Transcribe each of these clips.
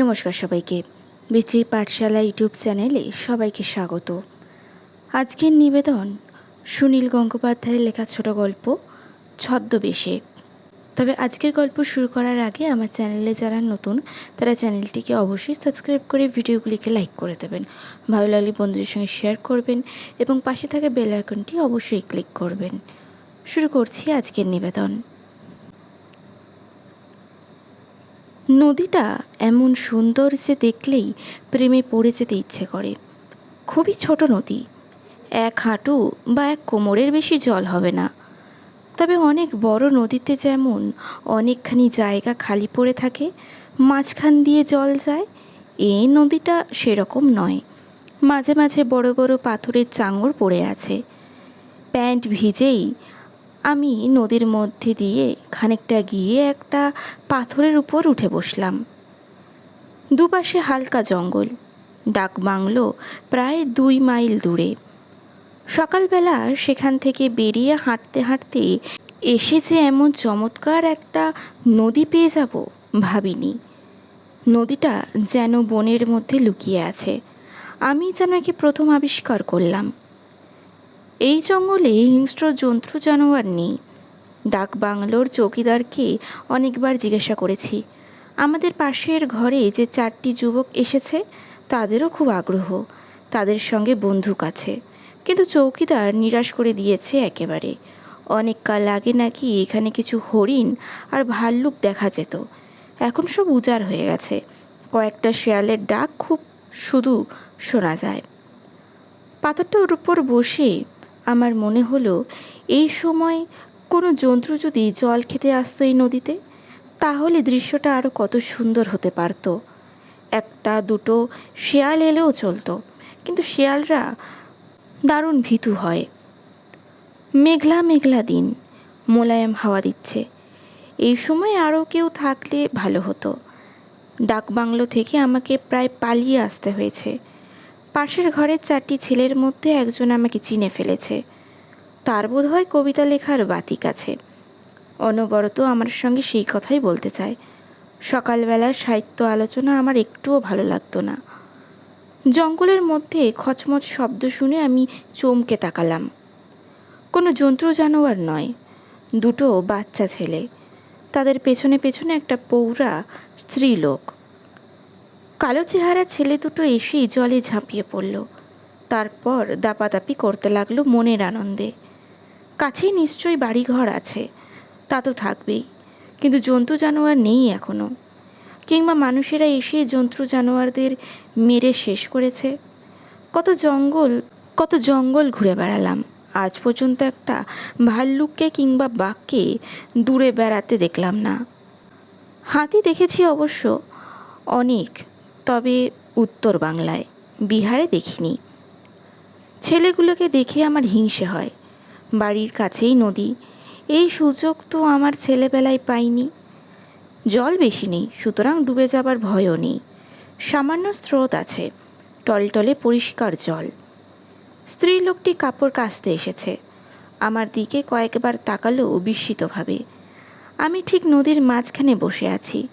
নমস্কার সবাইকে। বিত্রী পাঠশালা ইউটিউব চ্যানেলে সবাইকে স্বাগত। আজকের নিবেদন সুনীল গঙ্গোপাধ্যায়ের লেখা ছোট গল্প, ছদ্মবেশে। তবে আজকের গল্প শুরু করার আগে আমার চ্যানেলে যারা নতুন, তারা চ্যানেলটিকে অবশ্যই সাবস্ক্রাইব করে ভিডিওগুলিকে লাইক করে দেবেন, ভালো লাগলে বন্ধুদের সঙ্গে শেয়ার করবেন এবং পাশে থাকা বেল আইকনটি অবশ্যই ক্লিক করবেন। শুরু করছি আজকের নিবেদন। নদীটা এমন সুন্দর যে দেখলেই প্রেমে পড়ে যেতে ইচ্ছে করে। খুবই ছোট নদী। এক হাঁটু বা এক কোমরের বেশি জল হবে না। তবে অনেক বড় নদীতে যেমন অনেকখানি জায়গা খালি পড়ে থাকে, মাঝখান দিয়ে জল যায় এই নদীটা সেরকম নয়। মাঝে মাঝে বড় বড় পাথরের চাঙড় পড়ে আছে। প্যান্ট ভিজেই আমি নদীর মধ্যে দিয়ে খানিকটা গিয়ে একটা পাথরের উপর উঠে বসলাম। দুপাশে হালকা জঙ্গল, ডাক বাংলো প্রায় দুই মাইল দূরে। সকালবেলা সেখান থেকে বেরিয়ে হাঁটতে হাঁটতে এসে যে এমন চমৎকার একটা নদী পেয়ে যাব ভাবিনি। নদীটা যেন বনের মধ্যে লুকিয়ে আছে। আমি যেন একে প্রথম আবিষ্কার করলাম। এই জঙ্গলে হিংস্র জন্তু জানোয়ার নেই। ডাক বাংলোর চৌকিদারকে অনেকবার জিজ্ঞাসা করেছি, আমাদের পাশের ঘরে যে চারটি যুবক এসেছে, তাদেরও খুব আগ্রহ, তাদের সঙ্গে বন্দুক আছে। কিন্তু চৌকিদার নিরাশ করে দিয়েছে একেবারে। অনেক কাল আগে নাকি এখানে কিছু হরিণ আর ভাল্লুক দেখা যেত, এখন সব উজাড় হয়ে গেছে। কয়েকটা শেয়ালের ডাক খুব শুধু শোনা যায়। পাথরটার উপর বসে আমার মনে হলো, এই সময় কোনো জন্তু যদি জল খেতে আসতো এই নদীতে, তাহলে দৃশ্যটা আরও কত সুন্দর হতে পারত। একটা দুটো শেয়াল এলেও চলতো, কিন্তু শেয়ালরা দারুণ ভীতু হয়। মেঘলা মেঘলা দিন, মোলায়েম হাওয়া দিচ্ছে। এই সময় আরও কেউ থাকলে ভালো হতো। ডাকবাংলো থেকে আমাকে প্রায় পালিয়ে আসতে হয়েছে। পাশের ঘরের চারটি ছেলের মধ্যে একজন আমাকে চিনে ফেলেছে। তার বোধ হয় কবিতা লেখার বাতিক আছে। অনবরত আমার সঙ্গে সেই কথাই বলতে চায়। সকালবেলার সাহিত্য আলোচনা আমার একটুও ভালো লাগতো না। জঙ্গলের মধ্যে খচমচ শব্দ শুনে আমি চমকে তাকালাম। কোনো যন্ত্র জানোয়ার নয়, দুটো বাচ্চা ছেলে। তাদের পেছনে পেছনে একটা পৌরা স্ত্রীলোক। কালো চেহারা ছেলে দুটো এসেই জলে ঝাঁপিয়ে পড়ল। তারপর দাপাদাপি করতে লাগল মনের আনন্দে। কাছেই নিশ্চয়ই বাড়িঘর আছে, তা তো থাকবেই, কিন্তু জন্তু জানোয়ার নেই এখনও কিংবা মানুষেরা এসে জন্তু জানোয়ারদের মেরে শেষ করেছে। কত জঙ্গল কত জঙ্গল ঘুরে বেড়ালাম। আজ পর্যন্ত একটা ভাল্লুককে কিংবা বাঘকে দূরে বেড়াতে দেখলাম না। হাতি দেখেছি অবশ্য অনেক। তবে উত্তর বাংলায়। বিহারে দেখিনি। ছেলেগুলোকে দেখে আমার হিংসে হয়। বাড়ির কাছেই নদী। এই সুযোগ তো আমার ছেলেবেলায় পাইনি। জল বেশি নেই, সুতরাং ডুবে যাবার ভয়ও নেই। সামান্য স্রোত আছে, টলটলে পরিষ্কার জল। স্ত্রী লোকটি কাপড় কাচতে এসেছে। আমার দিকে কয়েকবার তাকালো বিস্মিতভাবে। আমি ঠিক নদীর মাঝখানে বসে আছি।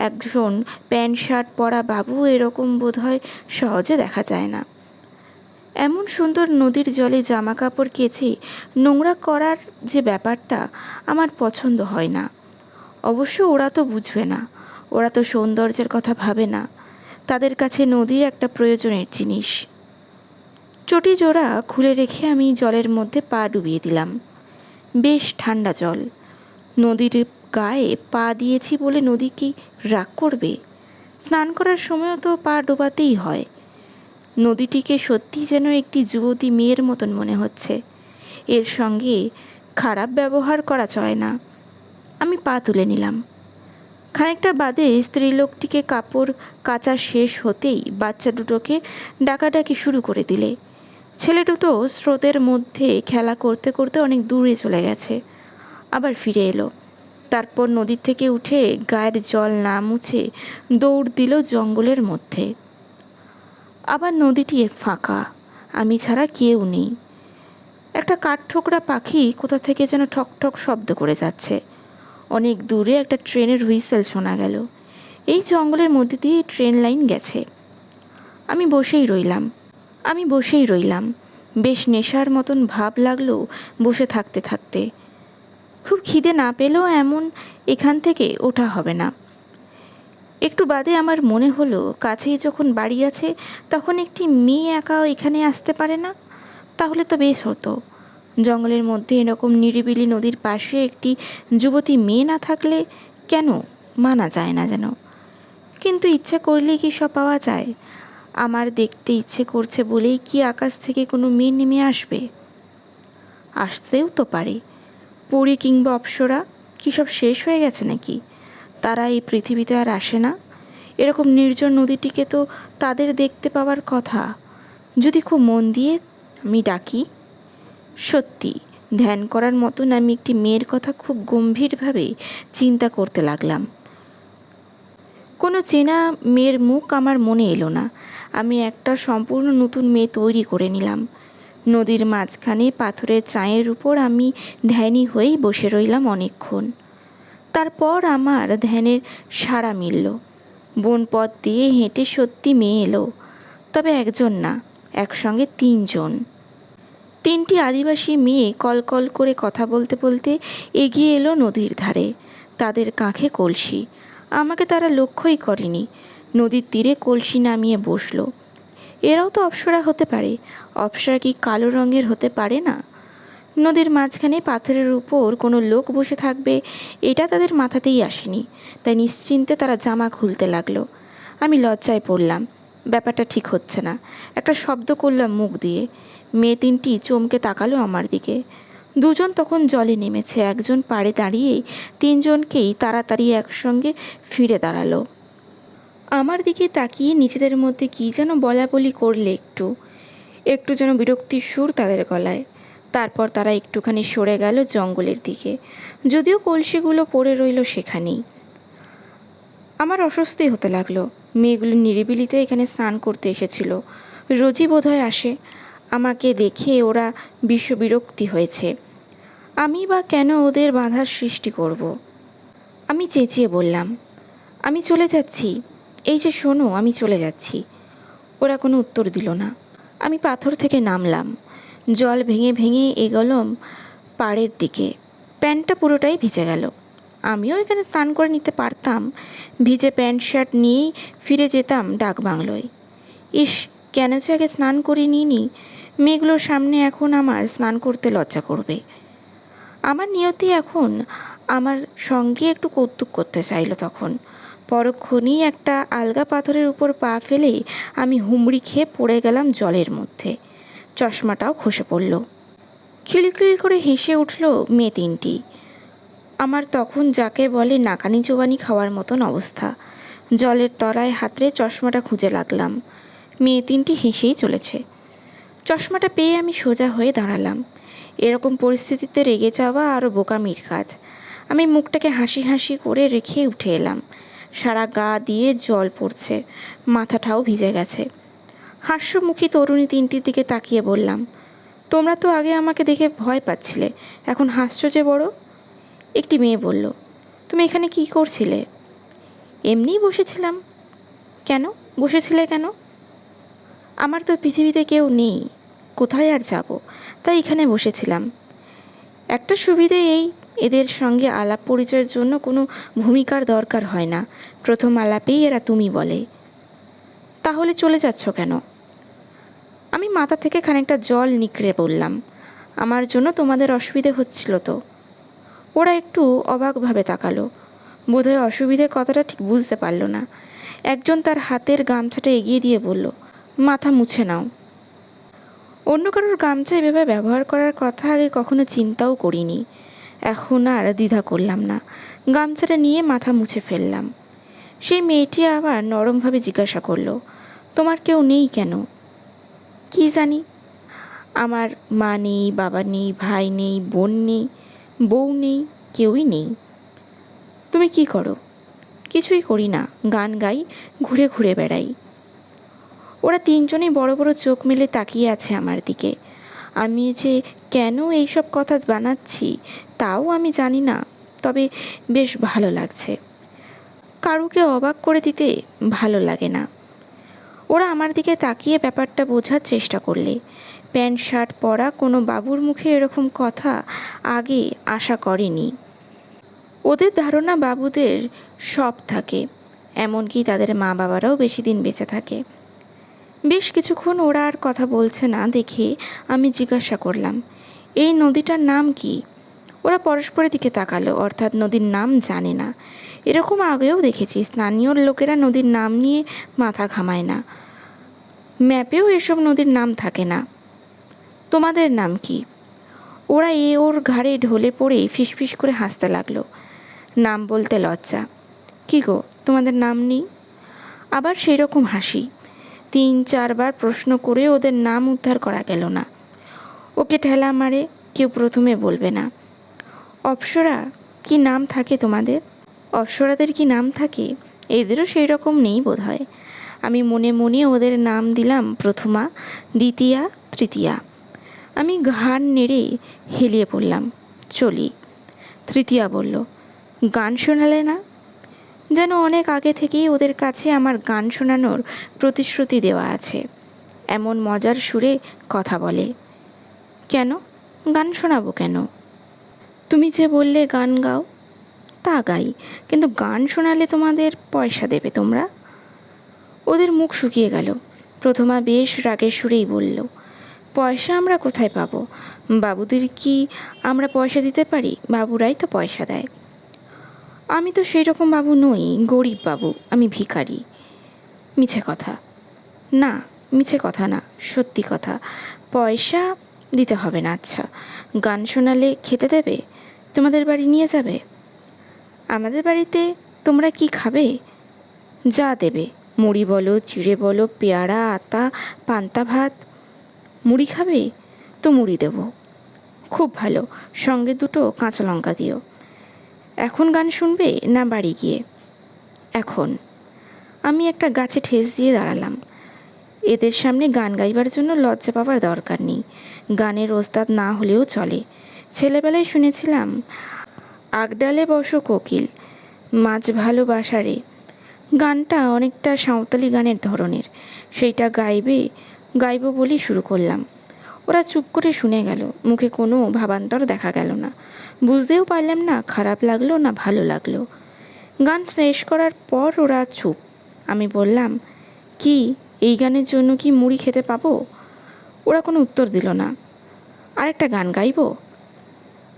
একজন প্যান্ট, শার্ট পরা বাবু এরকম বোধহয় সহজে দেখা যায় না। এমন সুন্দর নদীর জলে জামা কাপড় কেচে নোংরা করার যে ব্যাপারটা আমার পছন্দ হয় না। অবশ্য ওরা তো বুঝবে না। ওরা তো সৌন্দর্যের কথা ভাবে না। তাদের কাছে নদী একটা প্রয়োজনের জিনিস। চটি জোড়া খুলে রেখে আমি জলের মধ্যে পা ডুবিয়ে দিলাম। বেশ ঠান্ডা জল। নদীর গায়ে পা দিয়েছি বলে নদী কি রাগ করবে? স্নান করার সময়ও তো পা ডোবাতেই হয়। নদীটিকে সত্যি যেন একটি যুবতী মেয়ের মতন মনে হচ্ছে। এর সঙ্গে খারাপ ব্যবহার করা চলে না। আমি পা তুলে নিলাম। খানিকটা বাদে স্ত্রীলোকটিকে কাপড় কাচা শেষ হতেই বাচ্চা দুটোকে ডাকাডাকি শুরু করে দিলে। ছেলে দুটো স্রোতের মধ্যে খেলা করতে করতে অনেক দূরে চলে গেছে। আবার ফিরে এলো। তারপর নদীর থেকে উঠে গায়ের জল না মুছে দৌড় দিল জঙ্গলের মধ্যে। আবার নদীটি ফাঁকা, আমি ছাড়া কেউ নেই। একটা কাঠঠোকরা পাখি কোথা থেকে যেন ঠক ঠক শব্দ করে যাচ্ছে। অনেক দূরে একটা ট্রেনের হুইসেল শোনা গেল। এই জঙ্গলের মধ্যে দিয়ে ট্রেন লাইন গেছে। আমি বসেই রইলাম, আমি বসেই রইলাম। বেশ নেশার মতন ভাব লাগল বসে থাকতে থাকতে। খুব খিদে না পেলেও এমন এখান থেকে ওঠা হবে না। একটু বাদে আমার মনে হলো, কাছেই যখন বাড়ি আছে, তখন একটি মেয়ে একাও এখানে আসতে পারে না? তাহলে তো বেশ হতো। জঙ্গলের মধ্যে এরকম নিরিবিলি নদীর পাশে একটি যুবতী মেয়ে না থাকলে কেন মানা যায় না যেন? কিন্তু ইচ্ছা করলেই কি সব পাওয়া যায়? আমার দেখতে ইচ্ছে করছে বলেই কি আকাশ থেকে কোনো মেয়ে নেমে আসবে? আসতেও তো পারে। পুরী কিংবা অপ্সরা কি সব শেষ হয়ে গেছে নাকি? তারা এই পৃথিবীতে আর আসে না। এরকম নির্জন নদীটিকে তো তাদের দেখতে পাওয়ার কথা। যদি খুব মন দিয়ে আমি ডাকি, সত্যি ধ্যান করার মতন আমি একটি মেয়ের কথা খুব গম্ভীরভাবে চিন্তা করতে লাগলাম। কোনো চেনা মেয়ের মুখ আমার মনে এলো না। আমি একটা সম্পূর্ণ নতুন মেয়ে তৈরি করে নিলাম। নদীর মাঝখানে পাথরের চায়ের উপর আমি ধ্যানী হয়েই বসে রইলাম অনেকক্ষণ। তারপর আমার ধ্যানের সাড়া মিলল। বন পথ দিয়ে হেঁটে সত্যি মেয়ে এলো। তবে একজন না, একসঙ্গে তিনজন। তিনটি আদিবাসী মেয়ে কলকল করে কথা বলতে বলতে এগিয়ে এলো নদীর ধারে। তাদের কাঁখে কলসি। আমাকে তারা লক্ষ্যই করেনি। নদীর তীরে কলসি নামিয়ে বসল। এরাও তো অপ্সরা হতে পারে। অপ্সরা কি কালো রঙের হতে পারে না? নদীর মাঝখানে পাথরের উপর কোনো লোক বসে থাকবে, এটা তাদের মাথাতেই আসেনি। তাই নিশ্চিন্তে তারা জামা খুলতে লাগল। আমি লজ্জায় পড়লাম। ব্যাপারটা ঠিক হচ্ছে না। একটা শব্দ করলাম মুখ দিয়ে। মেয়ে তিনটি চমকে তাকালো আমার দিকে। দুজন তখন জলে নেমেছে। একজন পাড়ে দাঁড়িয়ে তিনজনকেই তাড়াতাড়ি একসঙ্গে ফিরে দাঁড়াল। আমার দিকে তাকিয়ে নিজেদের মধ্যে কী যেন বলা বলি করলে একটু। একটু যেন বিরক্তির সুর তাদের গলায়। তারপর তারা একটুখানি সরে গেল জঙ্গলের দিকে। যদিও কলসিগুলো পড়ে রইল সেখানেই। আমার অস্বস্তি হতে লাগল। মেয়েগুলো নিরিবিলিতে এখানে স্নান করতে এসেছিল। রোজই বোধহয় আসে। আমাকে দেখে ওরা বিশ্ব বিরক্তি হয়েছে। আমি বা কেন ওদের বাধার সৃষ্টি করব। আমি চেঁচিয়ে বললাম, আমি চলে যাচ্ছি। এই যে শোনো, আমি চলে যাচ্ছি। ওরা কোনো উত্তর দিল না। আমি পাথর থেকে নামলাম। জল ভেঙে ভেঙে এগোলাম পাড়ের দিকে। প্যান্টটা পুরোটাই ভিজে গেল। আমিও এখানে স্নান করে নিতে পারতাম। ভিজে প্যান্ট, শার্ট নিয়েই ফিরে যেতাম ডাক বাংলোয়। ইস, কেন যে আগে স্নান করে নিইনি? মেয়েগুলোর সামনে এখন আমার স্নান করতে লজ্জা করবে। আমার নিয়তি এখন আমার সঙ্গে একটু কৌতুক করতে চাইলো তখন। পরক্ষণেই একটা আলগা পাথরের উপর পা ফেলে আমি হুমড়ি খেয়ে পড়ে গেলাম জলের মধ্যে। চশমাটাও খসে পড়ল। খিলখিল করে হেসে উঠল মেয়ে তিনটি। আমার তখন যাকে বলে নাকানি চোবানি খাওয়ার মতন অবস্থা। জলের তলায় হাতরে চশমাটা খুঁজে লাগলাম। মেয়ে তিনটি হেসেই চলেছে। চশমাটা পেয়ে আমি সোজা হয়ে দাঁড়ালাম। এরকম পরিস্থিতিতে রেগে যাওয়া আরও বোকামির কাজ। আমি মুখটাকে হাসি হাসি করে রেখে উঠে এলাম। সারা গা দিয়ে জল পড়ছে। মাথাটাও ভিজে গেছে। হাস্যমুখী তরুণী তিনটির দিকে তাকিয়ে বললাম, তোমরা তো আগে আমাকে দেখে ভয় পাচ্ছিলে, এখন হাসছো যে বড়? একটি মেয়ে বলল, তুমি এখানে কি করছিলে? এমনিই বসেছিলাম। কেন? বসেছিলে কেন? আমার তো পৃথিবীতে কেউ নেই, কোথায় আর যাব? তাই এখানে বসেছিলাম। একটা সুবিধে এই এদের সঙ্গে আলাপ পরিচয়ের জন্য কোনো ভূমিকার দরকার হয় না। প্রথম আলাপেই এরা তুমি বলে। তাহলে চলে যাচ্ছ কেন? আমি মাথা থেকে খানিকটা জল নিকড়ে বললাম, আমার জন্য তোমাদের অসুবিধে হচ্ছিল তো? ওরা একটু অবাকভাবে তাকালো। বোধহয় অসুবিধের কথাটা ঠিক বুঝতে পারল না। একজন তার হাতের গামছাটা এগিয়ে দিয়ে বলল, মাথা মুছে নাও। অন্য কারোর গামছা এভাবে ব্যবহার করার কথা আগে কখনো চিন্তাও করিনি। এখন আর দ্বিধা করলাম না। গামছাটা নিয়ে মাথা মুছে ফেললাম। সেই মেয়েটি আবার নরমভাবে জিজ্ঞাসা করল, তোমার কেউ নেই কেন? কি জানি? আমার মা নেই, বাবা নেই, ভাই নেই, বোন নেই, বউ নেই, কেউই নেই। তুমি কি করো? কিছুই করি না, গান গাই, ঘুরে ঘুরে বেড়াই। ওরা তিনজনেই বড় বড় চোখ মেলে তাকিয়ে আছে আমার দিকে। আমি যে কেন এইসব কথা বানাচ্ছি তাও আমি জানি না, তবে বেশ ভালো লাগছে। কারুকে অবাক করে দিতে ভালো লাগে না। ওরা আমার দিকে তাকিয়ে ব্যাপারটা বোঝার চেষ্টা করলে। প্যান্ট, শার্ট পরা কোনো বাবুর মুখে এরকম কথা আগে আশা করেনি। ওদের ধারণা বাবুদের সব থাকে, এমনকি তাদের মা বাবারাও বেশি দিন বেঁচে থাকে। বেশ কিছুক্ষণ ওরা আর কথা বলছে না দেখে আমি জিজ্ঞাসা করলাম, এই নদীটার নাম কি? ওরা পরস্পরের দিকে তাকালো, অর্থাৎ নদীর নাম জানে না। এরকম আগেও দেখেছি, স্থানীয় লোকেরা নদীর নাম নিয়ে মাথা ঘামায় না। ম্যাপেও এসব নদীর নাম থাকে না। তোমাদের নাম কি? ওরা এ ওর ঘাড়ে ঢলে পড়ে ফিসফিস করে হাসতে লাগল। নাম বলতে লজ্জা। কি গো, তোমাদের নাম নেই? আবার সেই রকম হাসি। তিন, চারবার প্রশ্ন করে ওদের নাম উদ্ধার করা গেল না। ওকে ঠেলা মারে কেউ প্রথমে বলবে না। অপ্সরা, কি নাম থাকে তোমাদের? অপ্সরাদের কি নাম থাকে? এদেরও সেই রকম নেই বোধ হয় আমি মনে মনে ওদের নাম দিলাম প্রথমা, দ্বিতীয়া, তৃতীয়া। আমি ঘাড় নেড়ে হেলিয়ে পড়লাম। চলি। তৃতীয়া বলল, গান শোনালে না? যেন অনেক আগে থেকেই ওদের কাছে আমার গান শোনানোর প্রতিশ্রুতি দেওয়া আছে। এমন মজার সুরে কথা বলে, কেন? গান শোনাবো কেন? তুমি যে বললে গান গাও, তা গাই। কিন্তু গান শোনালে তোমাদের পয়সা দেবে তোমরা। ওদের মুখ শুকিয়ে গেল। প্রথমা বেশ রাগের সুরেই বলল, পয়সা আমরা কোথায় পাবো? বাবুদের কি আমরা পয়সা দিতে পারি? বাবুরাই তো পয়সা দেয়। আমি তো সেই রকম বাবু নই, গরিব বাবু, আমি ভিখারি। মিছে কথা। না, মিছে কথা না, সত্যি কথা। পয়সা দিতে হবে না আচ্ছা। গান শোনালে খেতে দেবে? তোমাদের বাড়ি নিয়ে যাবে? আমাদের বাড়িতে তোমরা কি খাবে? যা দেবে। মুড়ি বলো চিড়ে বলো, পেয়ারা, আতা, পান্তা ভাত। মুড়ি খাবে? তো মুড়ি দেব। খুব ভালো। সঙ্গে দুটো কাঁচা লঙ্কা দিও। এখন গান শুনবে না বাড়ি গিয়ে? এখন। আমি একটা গাছে ঠেস দিয়ে দাঁড়ালাম। এদের সামনে গান গাইবার জন্য লজ্জা পাওয়ার দরকার নেই। গানের ওস্তাদ না হলেও চলে। ছেলেবেলায় শুনেছিলাম, আগডালে বসো কোকিল, মাছ ভালোবাসারে গানটা অনেকটা সাঁওতালি গানের ধরনের। সেইটা গাইবে, গাইব বলেই শুরু করলাম। ওরা চুপ করে শুনে গেল, মুখে কোনো ভাবান্তর দেখা গেল না। বুঝতেও পারলাম না খারাপ লাগল না ভালো লাগল। গান শেষ করার পর ওরা চুপ। আমি বললাম, কি, এই গানের জন্য কি মুড়ি খেতে পাবো? ওরা কোনো উত্তর দিল না। আরেকটা গান গাইবো?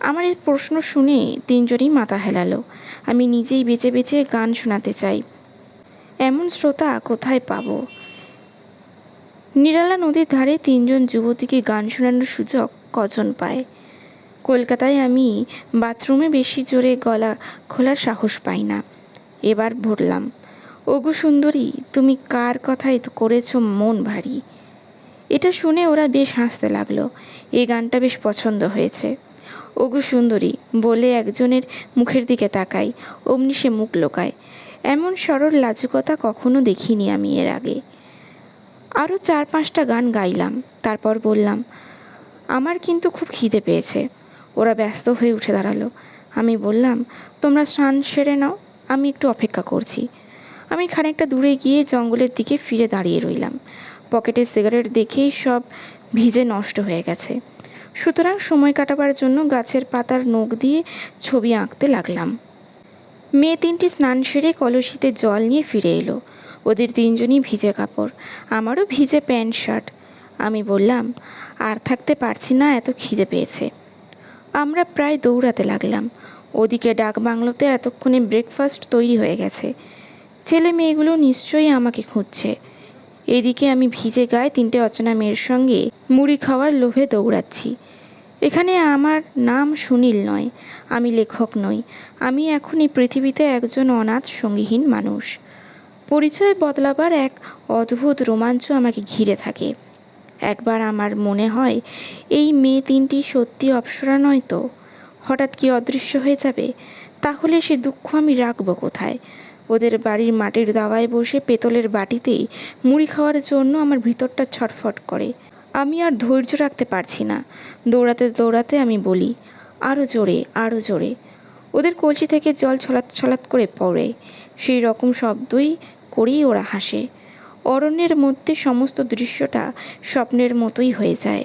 আমার এই প্রশ্ন শুনে তিনজনই মাথা হেলালো। আমি নিজেই বেছে বেছে গান শোনাতে চাই। এমন শ্রোতা কোথায় পাবো? নিরালা নদীর ধারে তিনজন যুবতীকে গান শোনানোর সুযোগ কজন পায়? কলকাতায় আমি বাথরুমে বেশি জোরে গলা খোলার সাহস পাই না। এবার ভরলাম ওগো সুন্দরী, তুমি কার কথায় করেছ মন ভারী? এটা শুনে ওরা বেশ হাসতে লাগল। এই গানটা বেশ পছন্দ হয়েছে। ওগো সুন্দরী বলে একজনের মুখের দিকে তাকাই অমনি সে মুখ লোকায়। এমন সরল লাজুকতা কখনো দেখিনি আমি এর আগে। আরও চার পাঁচটা গান গাইলাম। তারপর বললাম, আমার কিন্তু খুব খিদে পেয়েছে। ওরা ব্যস্ত হয়ে উঠে দাঁড়াল। আমি বললাম, তোমরা স্নান সেরে নাও, আমি একটু অপেক্ষা করছি। আমি খানিকটা দূরে গিয়ে জঙ্গলের দিকে ফিরে দাঁড়িয়ে রইলাম। পকেটে সিগারেট দেখেই সব ভিজে নষ্ট হয়ে গেছে। সুতরাং সময় কাটাবার জন্য গাছের পাতার নখ দিয়ে ছবি আঁকতে লাগলাম। মেয়ে তিনটি স্নান সেরে কলসিতে জল নিয়ে ফিরে এলো। ওদের তিনজনই ভিজে কাপড়, আমারও ভিজে প্যান্ট শার্ট। আমি বললাম, আর থাকতে পারছি না, এত খিদে পেয়েছে। আমরা প্রায় দৌড়াতে লাগলাম। ওদিকে ডাক বাংলোতে এতক্ষণে ব্রেকফাস্ট তৈরি হয়ে গেছে। ছেলে মেয়েগুলো নিশ্চয়ই আমাকে খুঁজছে। এদিকে আমি ভিজে গায়ে তিনটে অচেনা মেয়ের সঙ্গে মুড়ি খাওয়ার লোভে দৌড়াচ্ছি। এখানে আমার নাম সুনীল নয়, আমি লেখক নই, আমি এখন এই পৃথিবীতে একজন অনাথ সঙ্গীহীন মানুষ। পরিচয় বদলাবার এক অদ্ভুত রোমাঞ্চ আমাকে ঘিরে থাকে। একবার আমার মনে হয়, এই মেয়ে তিনটি সত্যি অপ্সরা নয় তো? হঠাৎ কি অদৃশ্য হয়ে যাবে? তাহলে সে দুঃখ আমি রাখব কোথায়? ওদের বাড়ির মাটির দাওয়ায় বসে পেতলের বাটিতেই মুড়ি খাওয়ার জন্য আমার ভিতরটা ছটফট করে। আমি আর ধৈর্য রাখতে পারছি না। দৌড়াতে দৌড়াতে আমি বলি আরও জোরে আরও জোরে। ওদের কলসি থেকে জল ছলাৎ ছলাৎ করে পড়ে। সেই রকম শব্দই করেই ওরা হাসে। অরণ্যের মধ্যে সমস্ত দৃশ্যটা স্বপ্নের মতোই হয়ে যায়।